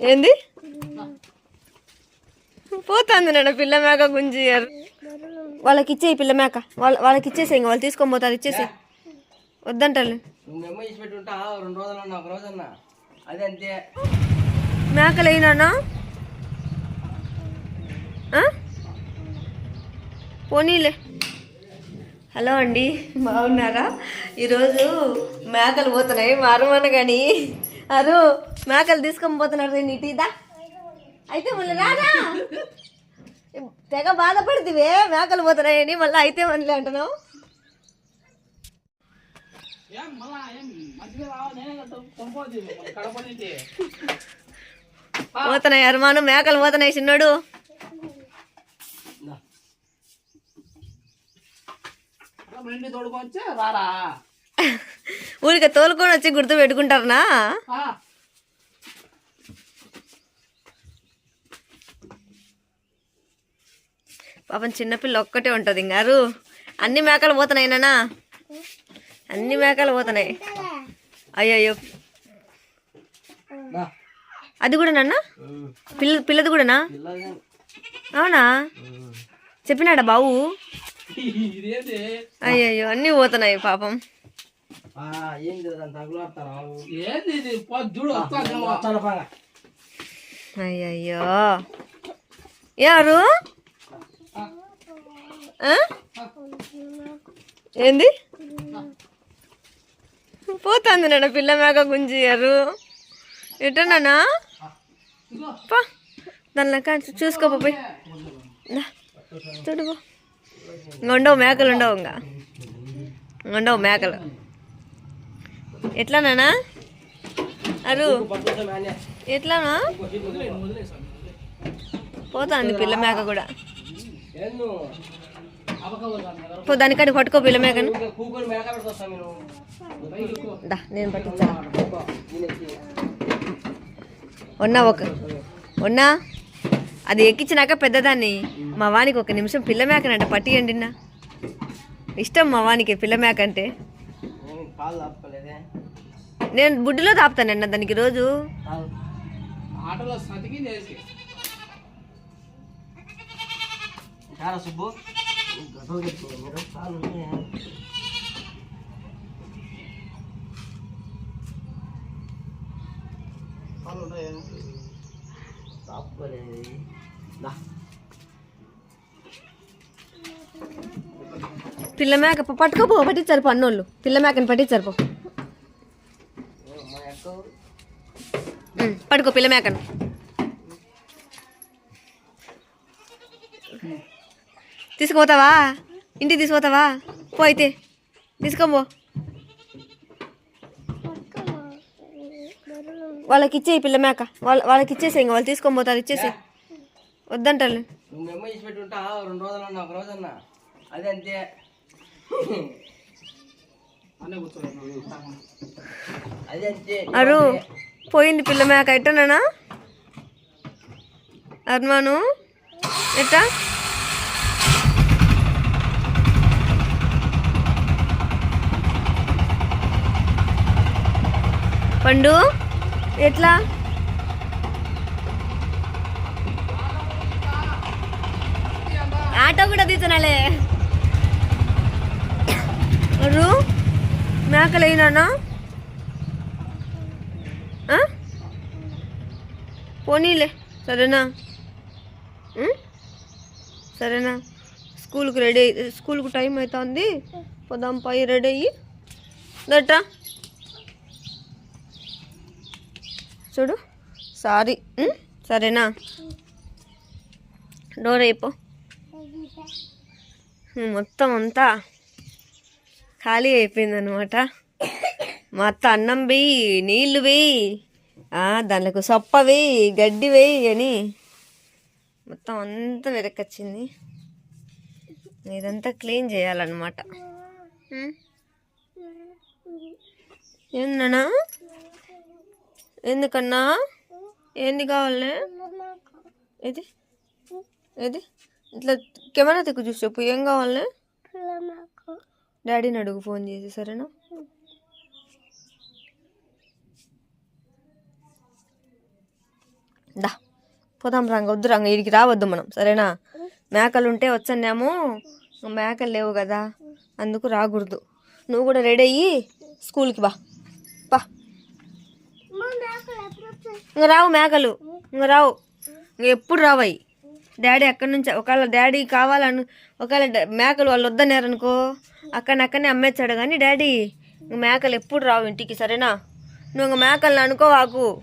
ఏంది? పోతుంది నాన్న పిల్ల మేక గుంజి వాళ్ళకి ఇచ్చేయి పిల్ల మేక. వాళ్ళ వాళ్ళకి ఇచ్చేసే ఇంకా వాళ్ళు తీసుకొని పోతారు ఇచ్చేసి వద్దంటారు. అంతే. మేకలు అయినానా పోనీలే. హలో అండి బాగున్నారా? ఈరోజు మేకలు పోతున్నాయి మారమన కానీ అరు మేకలు తీసుకొని పోతున్నారు నేను ఇటీదా అయితే మళ్ళీ రారా? తెగ బాధపడుతుంది మేకలు పోతున్నాయని మళ్ళీ అయితే మళ్ళీ అంటున్నావు. పోతున్నాయి అరుమాను మేకలు పోతున్నాయి చిన్నోడు. రారా? ఊరికే తోలుకొని వచ్చి గుర్తు పెట్టుకుంటారనా? ఆ, పాపం చిన్నపిల్ల ఒక్కటే ఉంటుంది ఇంగారు అన్ని మేకలు పోతున్నాయి నాన్న. అన్ని మేకలు పోతున్నాయి. అయ్యయ్యో. దా. అది కూడా నాన్న. పిల్ల పిల్లది కూడానా అవునా? చెప్పినాడా బావు? అయ్యయ్యో అన్నీ పోతున్నాయి పాపం. ఏంది ఏంది ఇది? వస్తాను. అయ్యయ్యో. ఎవరు? ఏంది? పోతుంది నాన్న పిల్ల మేక గుంజియారు. దానిలో కానీ చూసుకోపో పోయి. చూడు ఉండవు మేకలు ఉండవు ఇంకా ఇంక ఉండవు మేకలు. ఎట్లానా అరు. ఎట్లానా పోతాంది పిల్ల మేక కూడా. పో దానికంటే పట్టుకో పిల్ల మేకను. నేను దా నేను పట్టించా ఉన్నా ఒక ఉన్నా? అది ఎక్కించినాక పెద్దదాన్ని. మా వానికి ఒక నిమిషం పిల్ల మేకనంట పట్టియండి నా ఇష్టం మా వానికి పిల్ల మేక అంటే. పాలు తాపుకోలేదే నేను బుడ్డిలో తాపుతానన్న దానికి రోజు. ఆటలో సతికి చేసి చాలా సుబ్బు? పాలు ఉన్నాయా? పిల్ల మేక పట్టుకోపో పట్టించారు పన్నోళ్ళు పిల్ల మేకని పట్టించారు పో. పట్టుకో పిల్ల మేకను. తీసుకుపోతావా? ఇంటికి తీసుకుపోతావా? పో అయితే. తీసుకోబో వాళ్ళకి ఇచ్చేయి పిల్ల మేక. వాళ్ళ వాళ్ళకి ఇచ్చేసే ఇంకా వాళ్ళు తీసుకొని పోతారు ఇచ్చేసే వద్దంటారు అదే అంతే అదే అరు పోయింది పిల్ల మేక. ఎట్టనా అర్మాను ఎట్టా? పండు ఎట్లా? ఆటో కూడా తీసినాలే రు మేకలేనానా? పోనీలే సరేనా? సరేనా? స్కూల్కి రెడీ అయ్యి స్కూల్కి టైం అవుతుంది పోదాం పై రెడీ అయ్యి. దట్టా చూడు సారీ. సరేనా? డోర్ అయిపో. మొత్తం అంతా. ఖాళీ అయిపోయింది అనమాట మా అత్త అన్నం వేయి నీళ్ళు వేయి దానికి సొప్ప వేయి గడ్డి వేయి అని మొత్తం అంతా వెనకొచ్చింది ఇదంతా క్లీన్ చేయాలన్నమాట. ఏందన్నా? ఎందుకన్నా? ఏంది కావాలి? ఏది? ఏది? ఇట్లా కెమెరా తిక్కు చూసి చెప్పు ఏం కావాలి? డాడీని అడుగు ఫోన్ చేసి సరేనా? దా పోదాం రంగ వద్దు రంగ ఇడికి రావద్దు మనం సరేనా? మేకలు ఉంటే వచ్చానేమో మేకలు లేవు కదా అందుకు రాకూడదు. నువ్వు కూడా రెడీ అయ్యి స్కూల్కి బా బా. ఇంక రావు మేకలు ఇంక రావు ఇంక ఎప్పుడు రావాయి డాడీ అక్కడి నుంచి ఒకవేళ డాడీ కావాలను ఒకవేళ మేకలు వాళ్ళు వద్దన్నారనుకో అక్కడక్కడనే అమ్మేచ్చాడు కానీ డాడీ ఇంక మేకలు ఎప్పుడు రావు ఇంటికి సరేనా? నువ్వు ఇంక మేకలను అనుకోవాకు.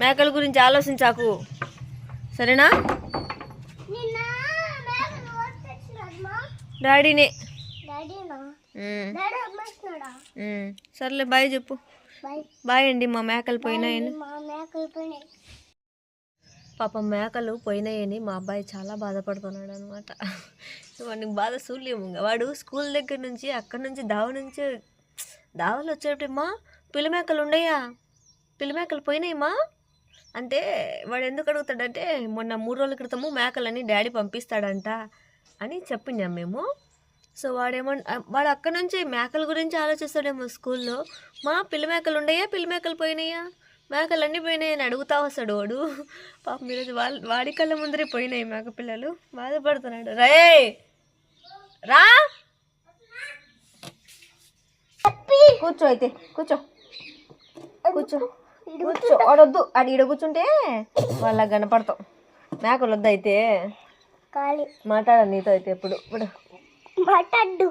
మేకల గురించి ఆలోచించాకు. సరేనా? డాడీనే. సర్లే బాయ్ చెప్పు. బాయ్. అండి మా మేకలు పోయినాయని. పాపం మేకలు పోయినాయని మా అబ్బాయి చాలా బాధపడుతున్నాడు అనమాట వాడికి బాధ సూల్యము ఇంకా. వాడు స్కూల్ దగ్గర నుంచి అక్కడి నుంచి దావ నుంచి దావలు వచ్చేటమ్మా పిల్లమేకలు ఉండయా? పిల్లమేకలు పోయినాయమ్మా అంటే వాడు ఎందుకు అడుగుతాడంటే మొన్న మూడు రోజుల క్రితము మేకలని డాడీ పంపిస్తాడంట అని చెప్పినాం మేము. సో వాడేమో వాడు అక్కడ నుంచి మేకల గురించి ఆలోచిస్తాడేమో స్కూల్లో. మా పిల్ల మేకలు ఉండయా? పిల్ల మేకలు పోయినాయా? మేకలు అన్నీ పోయినాయి అని అడుగుతా వస్తాడు వాడు పాపం ఈరోజు వాళ్ళ వాడి కళ్ళ ముందరే పోయినాయి మేక పిల్లలు. బాధపడుతున్నాడు. రే! రా కూర్చో అయితే కూర్చో. కూర్చో. కూర్చో. వాడొద్దు ఆడ ఈడ కూర్చుంటే వాళ్ళకి కనపడతాం. మేకలు వద్దు అయితే. ఖాళీ. మాట్లాడాలి నీతో అయితే ఎప్పుడు. ఇప్పుడు. మాట్లాడు.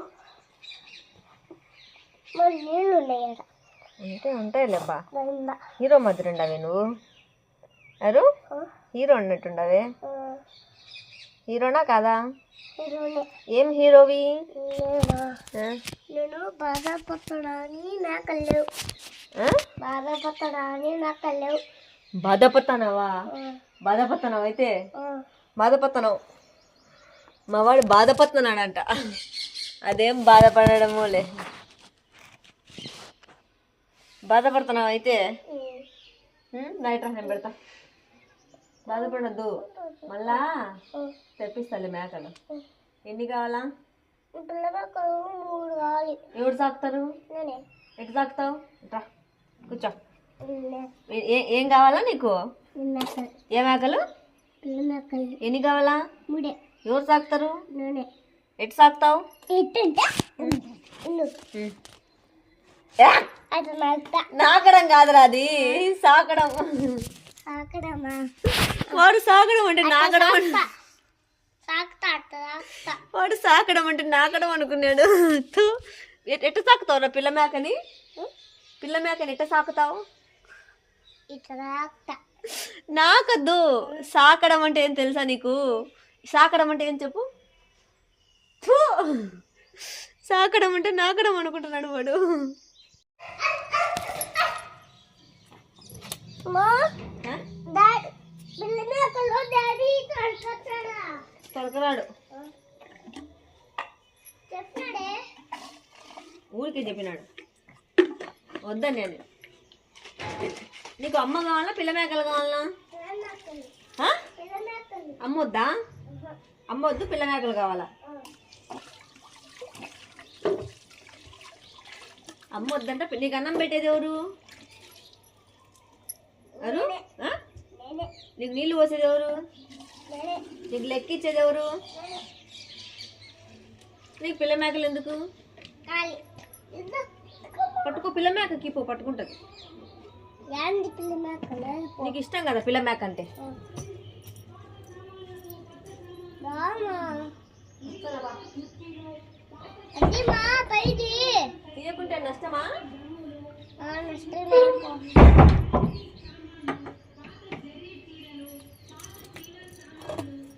మరి నీళ్ళు అంటే ఉంటాయిలేబ్బా. హీరో మధ్య ఉండవే నువ్వు ఎవరు హీరో ఉన్నట్టుండవే హీరోనా కాదా. ఏం హీరోవి? నేనా? బాధపడతానని నాకు లేవు? బాధపడతానని నాకు లేవు. బాధపడుతున్నావా? ఆ, బాధపడుతున్నావు అయితే? ఆ, బాధపడుతున్నావు. మా వాడు బాధపడుతున్నాడంట. అదేం బాధపడడమోలే. బాధపడుతున్నావు అయితే? ఉమ్. ఉమ్, నైట్ నేను పెడతా. బాధపడద్దు. మళ్ళా తెప్పిస్తాలే మేకలు ఎన్ని కావాలా? మూడు కావాలి. ఎవరు సాకుతారు? ఎటు సాకుతావు? రా కూర్చో. ఏ- కావాలా నీకు? ఏ మేకలు? ఎన్ని కావాలా? మూడే. ఎవరు సాకుతారు? ఎటు సాకుతావు ఎట్టుంటా ఇల్లు ఏ! అది నాకు నాకడం కాదురా అది. సాకడం. వాడు సాకడం అంటే నాకడం వాడు సాకడం అంటే నాకడం అనుకున్నాడు. ఎట్ట సాకుతావురా పిల్ల మేకని? పిల్ల మేకని ఎట్ట సాకుతావు? నాకద్దు. సాకడం అంటే ఏం తెలుసా నీకు? సాకడం అంటే ఏం చెప్పు! సాకడం అంటే నాకడం అనుకుంటున్నాడు వాడు. ఊరికే చెప్పినాడు. వద్దని నేను? నీకు అమ్మ కావాలా పిల్ల మేకలు కావాలా? అమ్మ వద్దా? అమ్మ వద్దు పిల్ల మేకలు కావాలా? అమ్మ వద్దంట నీకు అన్నం పెట్టేది ఎవరు? నేనే. నీకు నీళ్ళు పోసేది ఎవరు? నీకు లెక్కిచ్చేది ఎవరు? నీకు పిల్ల మేకలు ఎందుకు? పట్టుకో పిల్ల మేకకి పో పట్టుకుంటుంది. నీకు ఇష్టం కదా పిల్ల మేక అంటే అది మా పైది తీయకుంటే నష్టమా?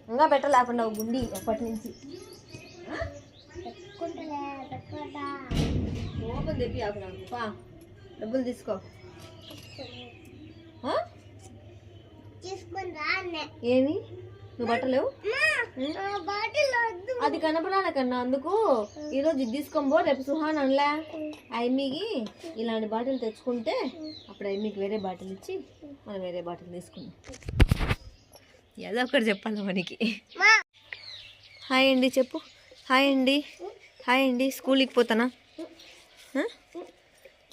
ఇంకా పెట్టలేకుండా గుండి అప్పటి నుంచి. ఓపెన్ తెప్పి ఆకు నాకు పా. డబ్బులు తీసుకో. ఏమి? నువ్వు బట్టలేవు అది కనపడాలి కన్నా అందుకు ఈరోజు ఇది తీసుకొని పో రేపు సుహాన్ అనలే. అమ్మికి ఇలాంటి బాటిల్ తెచ్చుకుంటే అప్పుడు అమ్మికి వేరే బాటిల్ ఇచ్చి మనం వేరే బాటిల్ తీసుకుందాం. ఏదో ఒకటి చెప్పాలి మనకి. హాయ్ అండి చెప్పు. హాయ్ అండి. హాయ్ అండి స్కూల్కి పోతానా?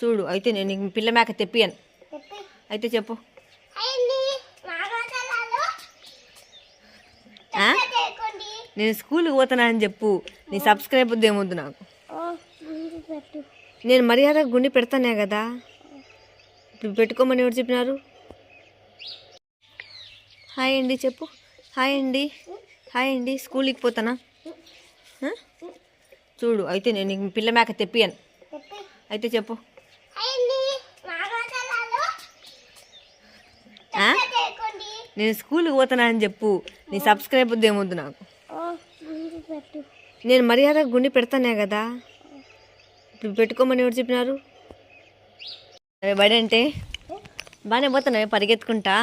చూడు అయితే నేను పిల్ల మేక తెప్పియను అయితే చెప్పు. నేను స్కూల్కి పోతున్నా అని చెప్పు. నీ సబ్స్క్రైబ్ ఏమొద్దు నాకు? నేను మర్యాద గుండి పెడతానే కదా? ఇప్పుడు పెట్టుకోమని ఎవరు చెప్పినారు? హాయ్ అండి చెప్పు. హాయ్ అండి. హాయ్ అండి స్కూల్కి పోతానా? చూడు అయితే నేను పిల్ల మేక తెప్పియను అయితే చెప్పు. నేను స్కూల్కి పోతానా అని చెప్పు. నీ సబ్స్క్రైబ్ ఏమొద్దు నాకు? నేను మర్యాద గుండి పెడతానే కదా? ఇప్పుడు పెట్టుకోమని ఎవరు చెప్పినారు? అరే బడి అంటే బాగానే పోతున్నాయి పరిగెత్తుకుంటా.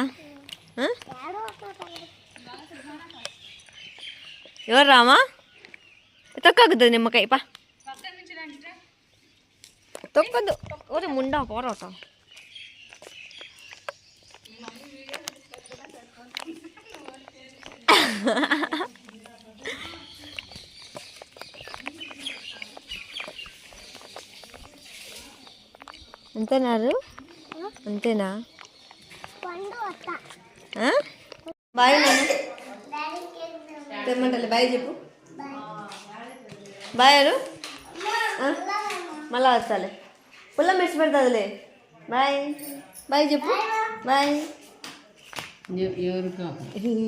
ఎవరు రామా? తొక్కద్దు నిమ్మకాయ పా. తొక్కదు ఓరే ముండా పోరాట Ha ha ha. వస్తా ఆ? బాయ్ తెమ్మంటలే బాయ్ చెప్పు. బాయ్ అరు? మళ్ళా వస్తాలే. పుల్ల మిర్చి పెడతాదిలే. బాయ్. బాయ్ చెప్పు. బాయ్ ఎవరు